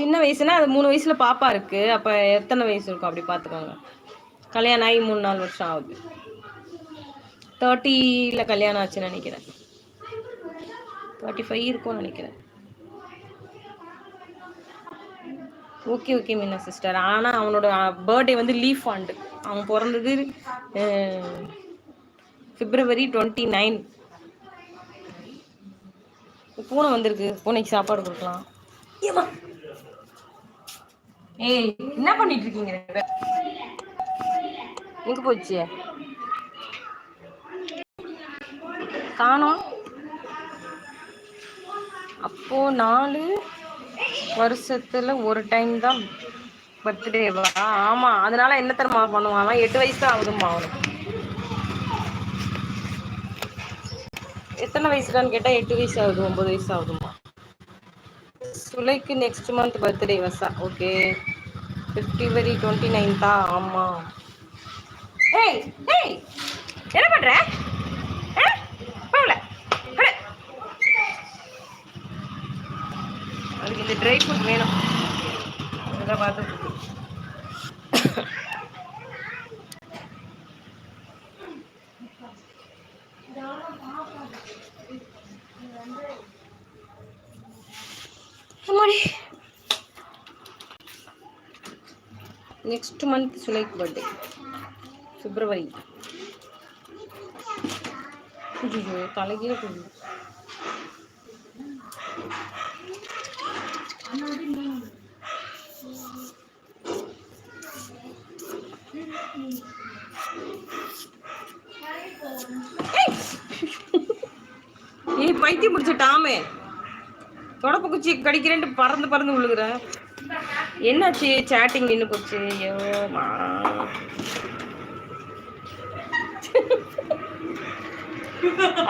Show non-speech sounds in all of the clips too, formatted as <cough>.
சின்ன வயசுனா அது மூணு வயசுல பாப்பா இருக்கு. அப்ப எத்தனை வயசு இருக்கும்? அப்படி பாத்துக்கோங்க. கல்யாணம் ஆகி மூணு நாலு வருஷம் ஆகுது. தேர்ட்டியில் கல்யாணம் ஆச்சுன்னு நினைக்கிறேன். தேர்ட்டி ஃபைவ் இருக்கும்னு நினைக்கிறேன். ஓகே ஓகே மீனா சிஸ்டர் ஆனால் அவனோட பர்த்டே வந்து லீஃப் ஆண்டு அவன் பிறந்தது பிப்ரவரி டுவெண்ட்டி நைன் பூனை வந்திருக்கு. பூனைக்கு சாப்பாடு கொடுக்கலாம். ஏம்மா. ஏய் என்ன பண்ணிட்டு இருக்கீங்க ரெண்டு எங்க போச்சு? காணோம். அப்போ நாலு வருஷத்துல ஒரு டைம் தான் பர்த்டேவா ஆமா அதனால என்ன தரமா பண்ணுவான்? எட்டு வயசு தான் ஆகுதும்மா அவனுக்கு. எத்தனை வயசுலான்னு கேட்டா எட்டு வயசு ஆகுது ஒன்பது வயசு ஆகுதும்மா. சுலைக்கு நெக்ஸ்ட் மந்த் பர்த்டே வசா ஓகே பிப்ரவரி டுவெண்ட்டி நைன்த்தா ஆமா. ஏய் ஏய் என்ன பண்ற? போகல அதுக்கு இந்த ட்ரை ஃப்ரூட் வேணும். இதை பார்த்து அம்மாடி next month Sulaik birthday February ஐயோ தலைகீழ போகுது. ஏய் பைத்தியம் பிடிச்ச டாமே. தொடப்பு குச்சி கடிக்கிறேன்ட்டு பறந்து பறந்து விழுகிறேன் என்னாச்சு? சேட்டிங் நின்று போச்சு. ஐயோமா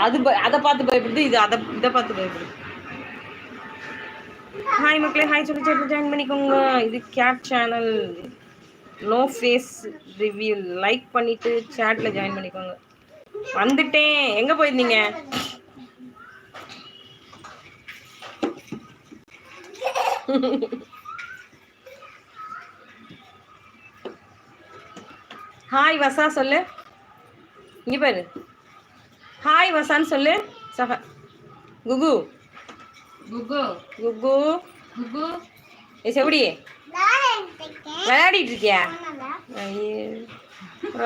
அது அதை பார்த்து பயப்படுது இது அதை இதை பார்த்து பயப்படுது. ஹாய் மக்களே ஹாய் சொல்லி சொல்லி ஜாயின் பண்ணிக்கோங்க. இது cat channel no face review like பண்ணிட்டு சேட்டில் ஜாயின் பண்ணிக்கோங்க. வந்துட்டேன். எங்கே போயிருந்தீங்க? <laughs> ஹாய் வசா சொல்லு. இங்க பாரு. ஹாய் வசான்னு சொல்லு. சஃபா குகு. குகு. குகு. குகு. ஏ செவடி. விளையாடிட்டு இருக்கியா?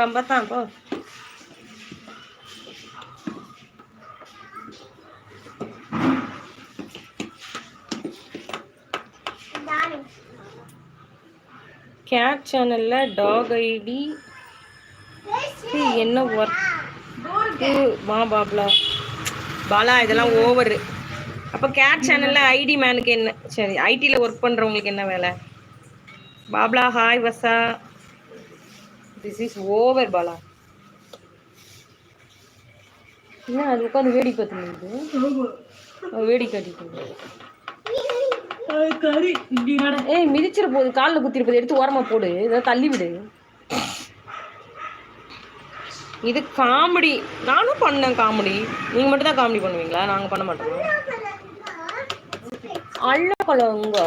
ரொம்ப தான் போ. கேட் சேனல்ல டாக் ஐடி என்ன ஒர்க் வா பாப்லா. பாலா இதெல்லாம் ஓவர் அப்போ கேட் சேனல்ல ஐடி மேனுக்கு என்ன? சரி ஐடியில் ஒர்க் பண்ணுறவங்களுக்கு என்ன வேலை? பாப்லா hi வசா. This is over Bala. என்ன அது உட்காந்து வேடி பார்த்துட்டு வேடி காட்டிட்டு ஏய் மிதிச்சிட போகுது காலில் குத்திருப்பது எடுத்து ஓரமா போடு. இதை தள்ளி விடு. இது காமெடி. நானும் பண்ணேன் காமெடி. நீங்கள் மட்டும் தான் காமெடி பண்ணுவீங்களா? நாங்க பண்ண மாட்டோம்? அள்ளக்கலங்க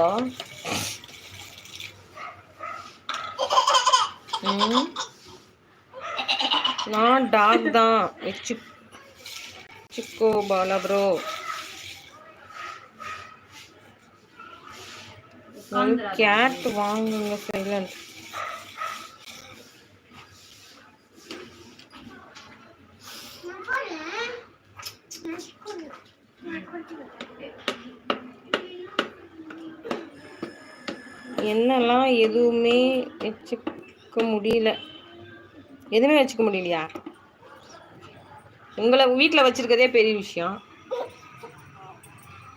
நான் டாக் தான். சிக்கோ பாலா ப்ரோ. கேட் வாங்குங்க சைலண்ட் என்னெல்லாம் எதுவுமே வச்சுக்க முடியல. எதுவுமே வச்சுக்க முடியலையா? உங்களை வீட்டில் வச்சிருக்கதே பெரிய விஷயம்.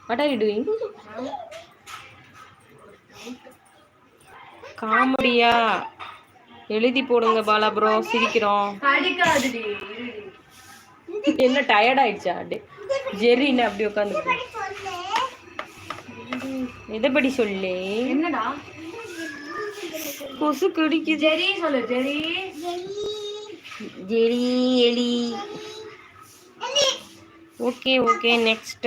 வாட் ஆர் யூ டூயிங் காமெடியா? எழுதி போடுங்க பாலா ப்ரோ சிரிக்கிறோம். என்ன டயர்ட் ஆயிடுச்சா? ஜெரின்னு அப்படி உட்காந்து எதைப்படி சொல்லு? என்னடா? கொசு கடிக்குது. ஜெரி சொல்லு ஜெரி. ஜெரி எலி. Okay okay next